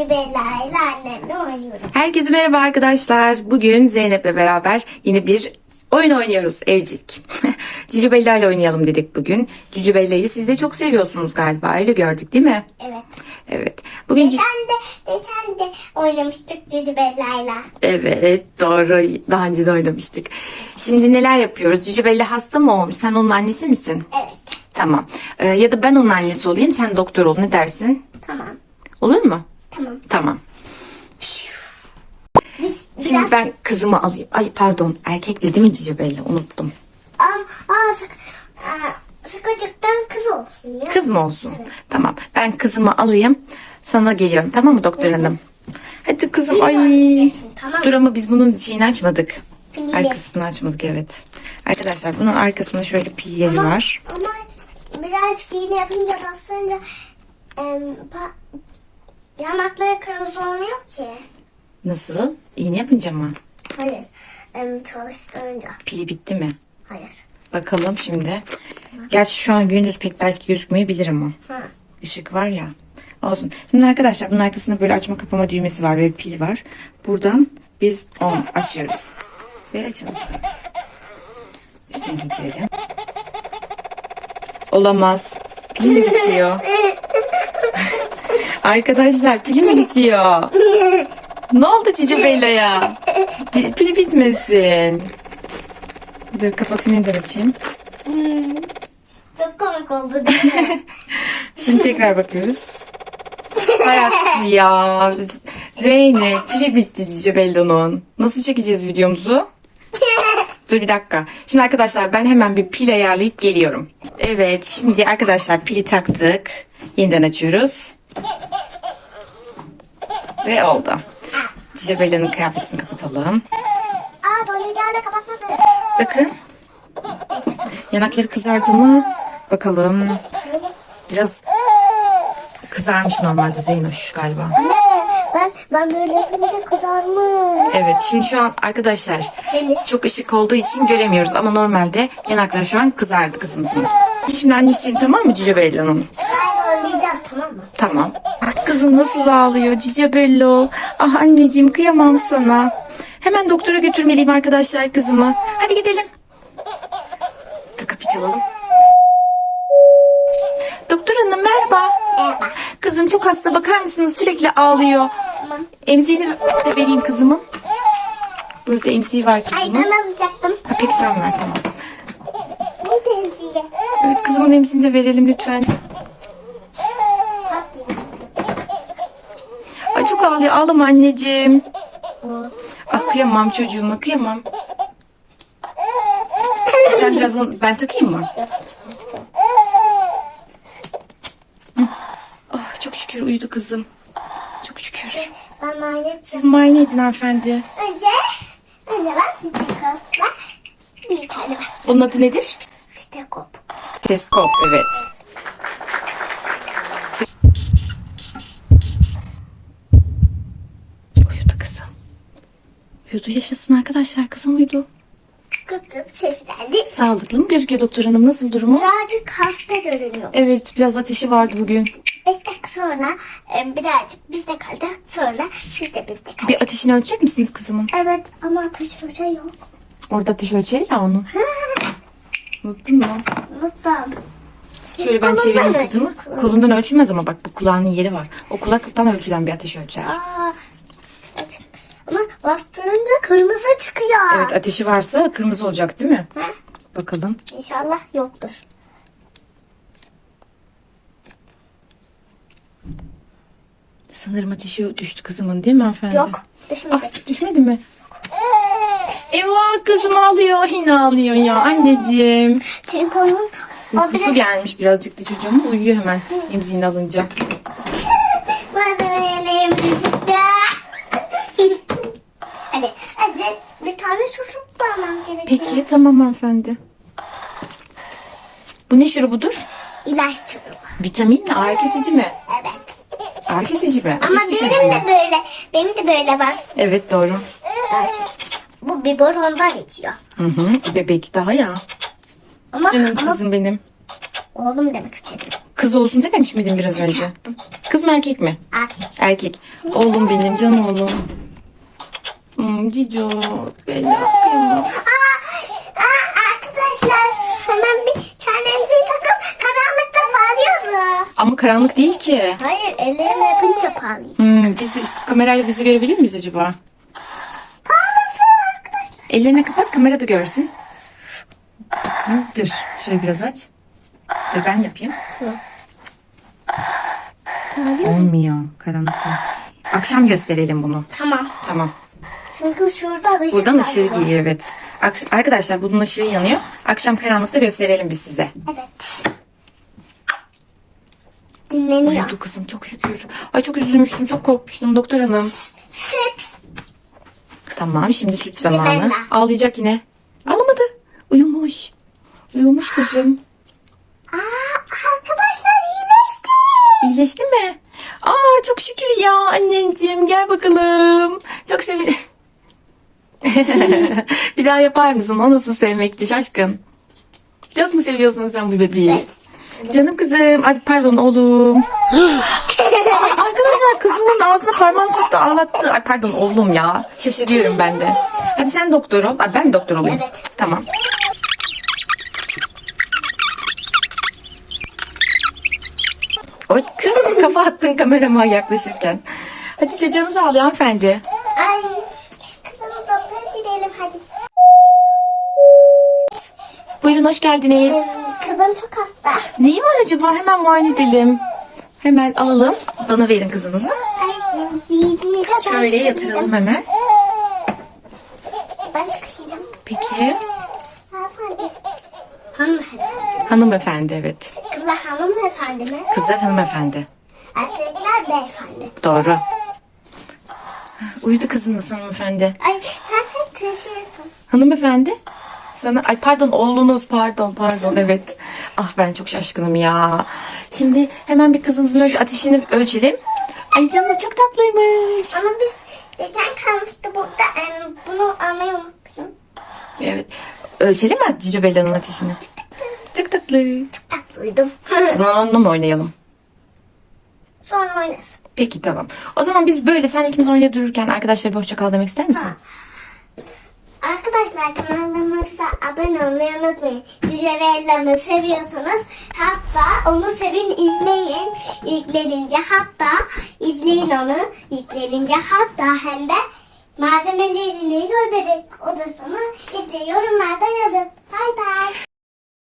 Cici Bella ile annemle oynuyorum. Herkese merhaba arkadaşlar. Bugün Zeynep'le beraber yine bir oyun oynuyoruz evcilik. Cici Bella ile oynayalım dedik bugün. Cici Bella'yı siz de çok seviyorsunuz galiba. Öyle gördük değil mi? Evet. Evet. Bugün Geçen de, geçen de oynamıştık Cici Bella ile. Evet doğru. Daha önce de oynamıştık. Şimdi neler yapıyoruz? Cici Bella hasta mı olmuş? Sen onun annesi misin? Evet. Tamam. Ee, ya da ben onun annesi olayım. Sen doktor ol. Ne dersin? Tamam. Olur mu? Tamam. Tamam. Biz Şimdi biraz... ben kızımı alayım. Ay pardon. Erkek dedi mi Cici Bella? Unuttum. Am, aa, sık, aa, sıkıcıktan kız olsun ya. Kız mı olsun? Tamam. Ben kızımı alayım. Sana geliyorum. Tamam mı doktor hanım? Hadi kızım. Ay. Tamam. Dur ama biz bunun şeyini açmadık. Pilini. Arkasını açmadık evet. Arkadaşlar bunun arkasında şöyle pil yeri Ama- var. Ama birazcık iğne yapınca bastırınca em, pa, yanakları kırmızı olmuyor ki. Nasıl? İğne yapınca mı? Hayır. Em, çalıştırınca. Pili bitti mi? Hayır. Bakalım şimdi. Gerçi şu an gündüz pek belki gözükmeyebilir ama. Ha. Işık var ya. Olsun. Şimdi arkadaşlar bunun arkasında böyle açma kapama düğmesi var ve pil var. Buradan biz on açıyoruz. Ve açalım. Üstüne getirelim. Olamaz. Pil bitiyor? arkadaşlar pili mi bitiyor? ne oldu Cici Bella'ya? Pili bitmesin. Dur kapatayım yeniden açayım. Çok komik oldu değil mi? Şimdi tekrar bakıyoruz. Hayatı ya. Zeynep pili bitti Cici Bello'nun. Nasıl çekeceğiz videomuzu? Dur bir dakika. Şimdi arkadaşlar ben hemen bir pil ayarlayıp geliyorum. Evet şimdi arkadaşlar pili taktık. Yeniden açıyoruz. Ve oldu. Cici kıyafetini kapatalım. Aa bonilgahı da kapatmadı. Bakın. Yanakları kızardı mı? Bakalım. Biraz kızarmış normalde Zeynoş galiba. Anne ben, ben böyle yapınca kızarmış. Evet şimdi şu an arkadaşlar Seniz. çok ışık olduğu için göremiyoruz ama normalde yanakları şu an kızardı kızımızın. Şimdi annesiyim tamam mı Cici Bello'nun? Tamam. Ah, kızım nasıl ağlıyor Cici Bello. Ah anneciğim kıyamam sana. Hemen doktora götürmeliyim arkadaşlar kızımı. Hadi gidelim. Dur kapıyı çalalım. Doktor hanım merhaba. Merhaba. Kızım çok hasta bakar mısınız sürekli ağlıyor. Tamam. Emziğini de vereyim kızımın. Burada emziği var Ay kızımın. ben alacaktım. Ha, peki sen ver tamam. Evet kızımın emziğini de verelim lütfen. Tatlı. Ay çok ağlıyor. Ağlama anneciğim. Ah kıyamam çocuğuma kıyamam. Sen biraz onu, ben takayım mı? Ah çok şükür uyudu kızım. Çok şükür. Siz muayene edin hanımefendi. Önce, önce ben stekopla bir tane var. Onun adı nedir? Stekop. Stetoskop evet. Uyudu kızım. Uyudu yaşasın arkadaşlar kızım uyudu. Ses geldi. Sağlıklı mı gözüküyor doktor hanım? Nasıl durumu? Birazcık hasta görünüyor. Evet biraz ateşi vardı bugün. Beş dakika sonra e, birazcık bizde kalacak. Sonra siz de bizde kalacak. Bir ateşini ölçecek misiniz kızımın? Evet ama ateş hoca yok. Orada ateş ölçeri ya onun. Unuttun mu? Unuttum. Şöyle ben Kolundan çevireyim ölçün. kızımı. Kolundan ölçülmez ama bak bu kulağının yeri var. O kulaktan ölçülen bir ateş ölçer. Aa. Ama bastırınca kırmızı çıkıyor. Evet ateşi varsa kırmızı olacak değil mi? Ha? Bakalım. İnşallah yoktur. Sanırım ateşi düştü kızımın değil mi hanımefendi? Yok. Düşmedi. Ah düşmedi mi? Eyvah kızım ağlıyor. Yine ağlıyor ya anneciğim. Çünkü onun Uykusu gelmiş birazcık da çocuğum. Uyuyor hemen emziğini alınca. Malzemelerim düştü. hadi, hadi bir tane şurup vermem gerekiyor. Peki tamam hanımefendi. Bu ne şurubudur? İlaç şurubu. Vitamin mi? Ağrı kesici mi? Evet. Ağrı kesici mi? Ama düşürücü benim de böyle, benim de böyle var. Evet doğru. Bu biberondan içiyor. Hı hı. Bebek daha ya. Ama, Canım ama kızım benim. oğlum demek istedim. Kız olsun dememiş miydin biraz önce? Kız mı erkek mi? Erkek. Erkek. Oğlum benim canım oğlum. Hmm, Cico. Bella aa, arkadaşlar hemen bir tanemizi takıp karanlıkta parlıyordu. Ama karanlık değil ki. Hayır ellerimle yapınca parlıyor. Hmm, biz kamerayla bizi görebilir miyiz acaba? Parlasın arkadaşlar. Ellerini kapat kamera da görsün. Hı, Dur. Şöyle biraz aç. Dur ben yapayım. Parlıyor. Olmuyor karanlıkta. Akşam gösterelim bunu. Tamam. Tamam. Çünkü şurada ışık Buradan var. ışığı geliyor evet. Ak- Arkadaşlar bunun ışığı yanıyor. Akşam karanlıkta gösterelim biz size. Evet. Dinleniyor. Uyudu kızım çok şükür. Ay çok üzülmüştüm çok korkmuştum doktor hanım. Süt. Tamam şimdi süt zamanı. Bella. Ağlayacak yine. Ağlamadı. Uyumuş. Uyumuş kızım. Aa, arkadaşlar iyileşti. İyileşti mi? Aa çok şükür ya anneciğim gel bakalım. Çok sevin. bir daha yapar mısın? O nasıl sevmekti şaşkın? Çok mu seviyorsun sen bu bebeği? Evet. Canım kızım. Ay pardon oğlum. Ay, arkadaşlar kızımın ağzına parmağını soktu ağlattı. Ay pardon oğlum ya. Şaşırıyorum ben de. Hadi sen doktor ol. Ay, ben doktor olayım? Evet. Tamam. Oy kız kafa attın kamerama yaklaşırken. Hadi çocuğunuz ağlıyor hanımefendi. Ay. Hoş geldiniz. Kızım çok hasta. Neyi var acaba? Hemen muayene edelim. Hemen alalım. Bana verin kızınızı. Şöyle yatıralım hemen. Ben. Peki. Hanımefendi. Hanımefendi. Hanımefendi evet. Kızlar hanımefendi mi? Kızlar hanımefendi. Erkekler beyefendi. Doğru. Uyudu kızınız hanımefendi. Ay sen hep taşıyorsun. Hanımefendi. Sana ay pardon oğlunuz pardon pardon evet. Ah ben çok şaşkınım ya. Şimdi hemen bir kızınızın ateşini ölçelim. Ay canınız çok tatlıymış. Ama biz geçen kalmıştı burada. em, bunu almayı unutmuşum. Evet. Ölçelim mi Cici Bella'nın ateşini? Çok tatlı. Tatlıydım. O zaman onunla mı oynayalım? Sonra oynasın. Peki tamam. O zaman biz böyle sen ikimiz oynaya dururken arkadaşlara bir hoşça kal demek ister misin? Arkadaşlar kanalımıza abone olmayı unutmayın. Cüce ve seviyorsanız hatta onu sevin izleyin. Yüklenince hatta izleyin onu. Yüklenince hatta hem de malzemelerini Bebek odasını izle yorumlarda yazın. Bay bay.